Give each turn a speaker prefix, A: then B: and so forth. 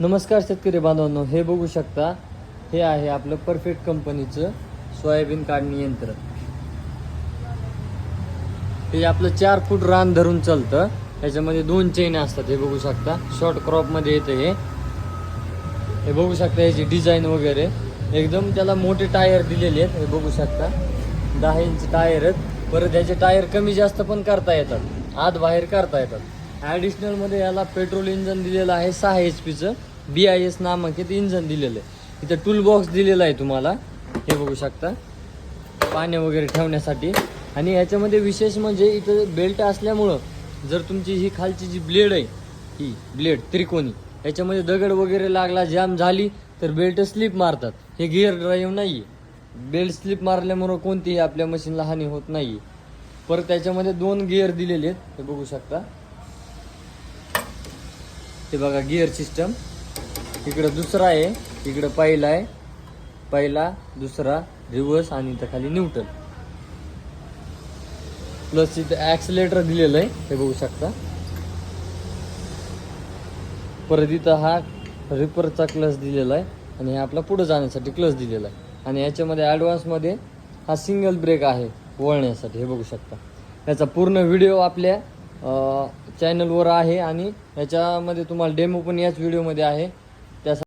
A: नमस्कार शेतकरी बांधवांनो हे बघू शकता हे आहे आपलं परफेक्ट कंपनीचं सोयाबीन काढणी यंत्र. हे आपलं चार फूट रान धरून चालतं याच्यामध्ये दोन चेन असतात हे बघू शकता. शॉर्ट क्रॉपमध्ये येतं हे. हे बघू शकता याची डिझाईन वगैरे. एकदम त्याला मोठे टायर दिलेले आहेत हे बघू शकता. दहा इंच टायर आहेत. परत याचे टायर कमी जास्त पण करता येतात. आत बाहेर करता येतात. ॲडिशनलमध्ये याला पेट्रोल इंजन दिलेलं आहे सहा एच पीचं बी आय एस नामांकित इंजन दिलेलं आहे. इथं टूल बॉक्स दिलेला आहे तुम्हाला. हे बघू शकता. पाण्या वगैरे ठेवण्यासाठी. आणि याच्यामध्ये विशेष म्हणजे इथं बेल्ट असल्यामुळं जर तुमची ही खालची जी ब्लेड आहे ही ब्लेड त्रिकोणी याच्यामध्ये दगड वगैरे लागला जाम झाली तर बेल्ट स्लिप मारतात. हे गिअर ड्राईव्ह नाही आहे बेल्ट स्लिप मारल्यामुळं कोणतीही आपल्या मशीनला हानी होत नाही परत त्याच्यामध्ये दोन गिअर दिलेले आहेत. हे बघू शकता. ते बघा गिअर सिस्टम इकडं दुसरा आहे इकडं पहिला आहे. पहिला दुसरा रिव्हर्स आणि इथं खाली न्यूटन प्लस इथं ॲक्सिलेटर दिलेलं आहे हे बघू शकता. परत इथं हा रिपरचा क्लच दिलेला आहे आणि हे आपला पुढे जाण्यासाठी क्लच दिलेला आहे. आणि याच्यामध्ये ॲडव्हान्समध्ये हा सिंगल ब्रेक आहे वळण्यासाठी हे बघू शकता. याचा पूर्ण व्हिडिओ आपल्या चॅनलवर आहे आणि याच्यामध्ये तुम्हाला डेमो पण याच व्हिडिओमध्ये आहे.